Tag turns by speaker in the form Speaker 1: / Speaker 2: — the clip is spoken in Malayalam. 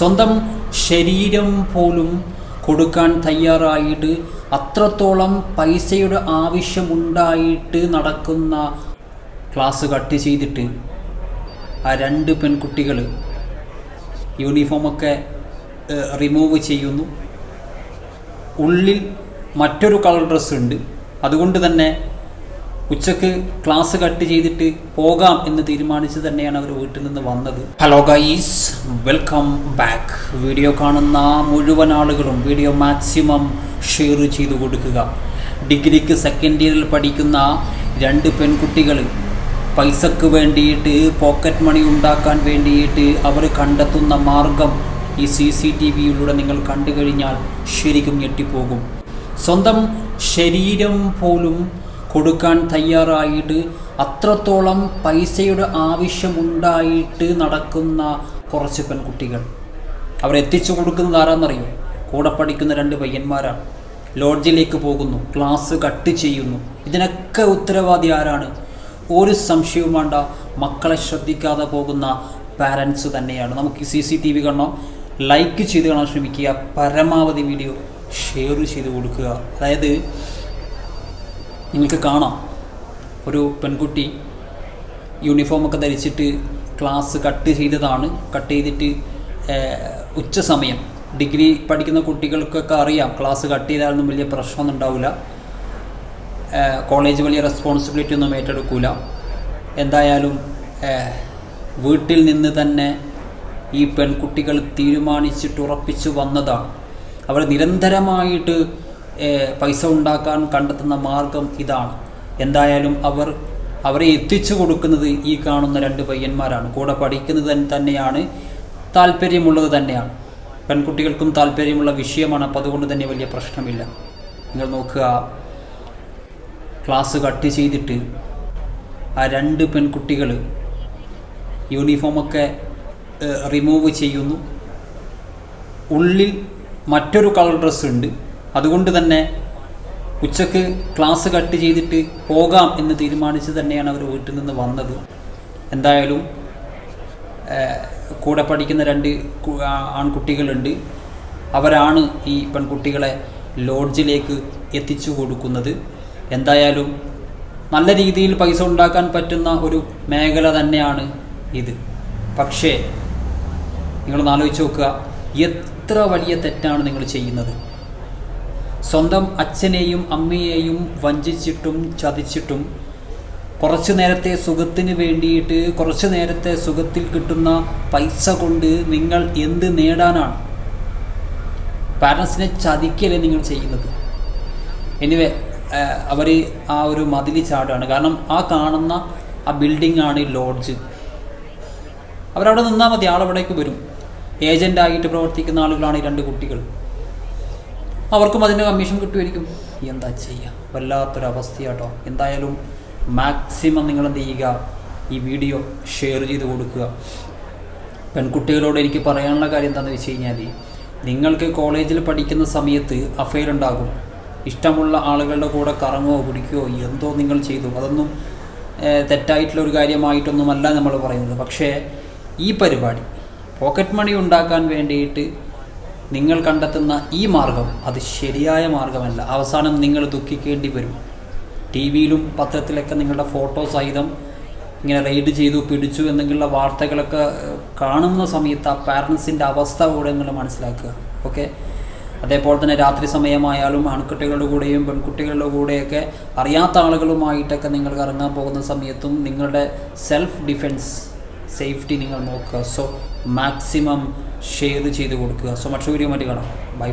Speaker 1: സ്വന്തം ശരീരം പോലും കൊടുക്കാൻ തയ്യാറായിട്ട് അത്രത്തോളം പൈസയുടെ ആവശ്യമുണ്ടായിട്ട് നടക്കുന്ന ക്ലാസ് കട്ട് ചെയ്തിട്ട് ആ രണ്ട് പെൺകുട്ടികൾ യൂണിഫോമൊക്കെ റിമൂവ് ചെയ്യുന്നു. ഉള്ളിൽ മറ്റൊരു കളർ ഡ്രസ്സ് ഉണ്ട്. അതുകൊണ്ട് തന്നെ ഉച്ചയ്ക്ക് ക്ലാസ് കട്ട് ചെയ്തിട്ട് പോകാം എന്ന് തീരുമാനിച്ച് തന്നെയാണ് അവർ വീട്ടിൽ നിന്ന് വന്നത്. Hello guys welcome back video കാണുന്ന മുഴുവൻ ആളുകളും വീഡിയോ മാക്സിമം ഷെയർ ചെയ്തു കൊടുക്കുക. ഡിഗ്രിക്ക് സെക്കൻഡ് ഇയറിൽ പഠിക്കുന്ന രണ്ട് പെൺകുട്ടികൾ പൈസക്ക് വേണ്ടിയിട്ട് പോക്കറ്റ് മണി ഉണ്ടാക്കാൻ വേണ്ടിയിട്ട് അവർ കണ്ടെത്തുന്ന മാർഗം ഈ സി സി ടി വിയിലൂടെ നിങ്ങൾ കണ്ടു കഴിഞ്ഞാൽ ശരിക്കും ഞെട്ടിപ്പോകും. സ്വന്തം ശരീരം പോലും കൊടുക്കാൻ തയ്യാറായിട്ട് അത്രത്തോളം പൈസയുടെ ആവശ്യമുണ്ടായിട്ട് നടക്കുന്ന കുറച്ച് പെൺകുട്ടികൾ. അവരെത്തിച്ചു കൊടുക്കുന്നത് ആരാന്നറിയോ? കൂടെ പഠിക്കുന്ന രണ്ട് പയ്യന്മാരാണ്. ലോഡ്ജിലേക്ക് പോകുന്നു ക്ലാസ് കട്ട് ചെയ്യുന്നു. ഇതിനൊക്കെ ഉത്തരവാദി ആരാണ്? ഒരു സംശയവും വേണ്ട മക്കളെ ശ്രദ്ധിക്കാതെ പോകുന്ന പാരൻസ് തന്നെയാണ്. നമുക്ക് സി സി ടി വി കാണണം. ലൈക്ക് ചെയ്ത് കാണാൻ ശ്രമിക്കുക. പരമാവധി വീഡിയോ ഷെയർ ചെയ്ത് കൊടുക്കുക. അതായത് നിങ്ങൾക്ക് കാണാം. ഒരു പെൺകുട്ടി യൂണിഫോമൊക്കെ ധരിച്ചിട്ട് ക്ലാസ് കട്ട് ചെയ്തതാണ്. കട്ട് ചെയ്തിട്ട് ഉച്ച സമയം. ഡിഗ്രി പഠിക്കുന്ന കുട്ടികൾക്കൊക്കെ അറിയാം. ക്ലാസ് കട്ട് ചെയ്താലൊന്നും വലിയ പ്രശ്നമൊന്നും ഉണ്ടാവില്ല കോളേജ് വലിയ റെസ്പോൺസിബിലിറ്റി ഒന്നും ഏറ്റെടുക്കില്ല എന്തായാലും വീട്ടിൽ നിന്ന് തന്നെ ഈ പെൺകുട്ടികൾ തീരുമാനിച്ചിട്ട് ഉറപ്പിച്ചു വന്നതാണ്. അവർ നിരന്തരമായിട്ട് പൈസ ഉണ്ടാക്കാൻ കണ്ടെത്തുന്ന മാർഗം ഇതാണ്. എന്തായാലും അവർ അവരെ എത്തിച്ചു കൊടുക്കുന്നത് ഈ കാണുന്ന രണ്ട് പയ്യന്മാരാണ്. കൂടെ പഠിക്കുന്നത് തന്നെയാണ് താല്പര്യമുള്ളത് തന്നെയാണ്. പെൺകുട്ടികൾക്കും താല്പര്യമുള്ള വിഷയമാണ് അപ്പോൾ അതുകൊണ്ട് തന്നെ വലിയ പ്രശ്നമില്ല. നിങ്ങൾ നോക്കുക ക്ലാസ് കട്ട് ചെയ്തിട്ട് ആ രണ്ട് പെൺകുട്ടികൾ യൂണിഫോമൊക്കെ റിമൂവ് ചെയ്യുന്നു. ഉള്ളിൽ മറ്റൊരു കളർ ഡ്രസ്സ് ഉണ്ട്. അതുകൊണ്ട് തന്നെ ഉച്ചയ്ക്ക് ക്ലാസ് കട്ട് ചെയ്തിട്ട് പോകാം എന്ന് തീരുമാനിച്ച് തന്നെയാണ് അവർ വീട്ടിൽ നിന്ന് വന്നത്. എന്തായാലും കൂടെ പഠിക്കുന്ന രണ്ട് ആൺകുട്ടികളുണ്ട്. അവരാണ് ഈ പെൺകുട്ടികളെ ലോഡ്ജിലേക്ക് എത്തിച്ചു കൊടുക്കുന്നത്. എന്തായാലും നല്ല രീതിയിൽ പൈസ ഉണ്ടാക്കാൻ പറ്റുന്ന ഒരു മേഖല തന്നെയാണ് ഇത്. പക്ഷേ നിങ്ങളൊന്ന് ആലോചിച്ച് നോക്കുക. എത്ര വലിയ തെറ്റാണ് നിങ്ങൾ ചെയ്യുന്നത്? സ്വന്തം അച്ഛനെയും അമ്മയെയും വഞ്ചിച്ചിട്ടും ചതിച്ചിട്ടും കുറച്ച് നേരത്തെ സുഖത്തിന് വേണ്ടിയിട്ട് കുറച്ച് നേരത്തെ സുഖത്തിൽ കിട്ടുന്ന പൈസ കൊണ്ട് നിങ്ങൾ എന്ത് നേടാനാണ്? പാരൻസിനെ ചതിക്കല്ലേ നിങ്ങൾ ചെയ്യുന്നത്? എനിവേ അവർ ആ ഒരു മതിൽ ചാടുകയാണ് കാരണം ആ കാണുന്ന ആ ബിൽഡിംഗ് ആണ് ഈ ലോഡ്ജ്. അവരവിടെ നിന്നാൽ മതി ആളവിടേക്ക് വരും. ഏജന്റായിട്ട് പ്രവർത്തിക്കുന്ന ആളുകളാണ് ഈ രണ്ട് കുട്ടികൾ. അവർക്കും അതിന്റെ കമ്മീഷൻ കിട്ടുമായിരിക്കും. എന്താ ചെയ്യുക വല്ലാത്തൊരവസ്ഥയാട്ടോ. എന്തായാലും മാക്സിമം നിങ്ങൾ എന്ത് ചെയ്യുക? ഈ വീഡിയോ ഷെയർ ചെയ്ത് കൊടുക്കുക. പെൺകുട്ടികളോട് എനിക്ക് പറയാനുള്ള കാര്യം എന്താണെന്ന് വെച്ച് കഴിഞ്ഞാൽ നിങ്ങൾക്ക് കോളേജിൽ പഠിക്കുന്ന സമയത്ത് അഫയർ ഉണ്ടാകും. ഇഷ്ടമുള്ള ആളുകളുടെ കൂടെ കറങ്ങുകയോ പിടിക്കുകയോ എന്തോ നിങ്ങൾ ചെയ്തു. അതൊന്നും തെറ്റായിട്ടുള്ള ഒരു കാര്യമായിട്ടൊന്നുമല്ല നമ്മൾ പറയുന്നത്. പക്ഷേ ഈ പരിപാടി പോക്കറ്റ് മണി ഉണ്ടാക്കാൻ വേണ്ടിയിട്ട് നിങ്ങൾ കണ്ടെത്തുന്ന ഈ മാർഗം അത് ശരിയായ മാർഗമല്ല. അവസാനം നിങ്ങൾ ദുഃഖിക്കേണ്ടി വരും. ടി വിയിലും പത്രത്തിലൊക്കെ നിങ്ങളുടെ ഫോട്ടോ സഹിതം ഇങ്ങനെ റെയ്ഡ് ചെയ്തു പിടിച്ചു എന്നുള്ള വാർത്തകളൊക്കെ കാണുന്ന സമയത്ത് ആ പാരൻസിന്റെ അവസ്ഥ കൂടെ നിങ്ങൾ മനസ്സിലാക്കുക. ഓക്കെ? അതേപോലെ തന്നെ രാത്രി സമയമായാലും ആൺകുട്ടികളുടെ കൂടെയും പെൺകുട്ടികളുടെ കൂടെയൊക്കെ അറിയാത്ത ആളുകളുമായിട്ടൊക്കെ നിങ്ങൾ ഇറങ്ങാൻ പോകുന്ന സമയത്തും നിങ്ങളുടെ സെൽഫ് ഡിഫെൻസ് സേഫ്റ്റി നിങ്ങൾ നോക്കുക. സോ മാക്സിമം ഷെയർ ചെയ്ത് കൊടുക്കുക. സോ മറ്റൊരു വീഡിയോ മറ്റു കാണാം. ബൈ.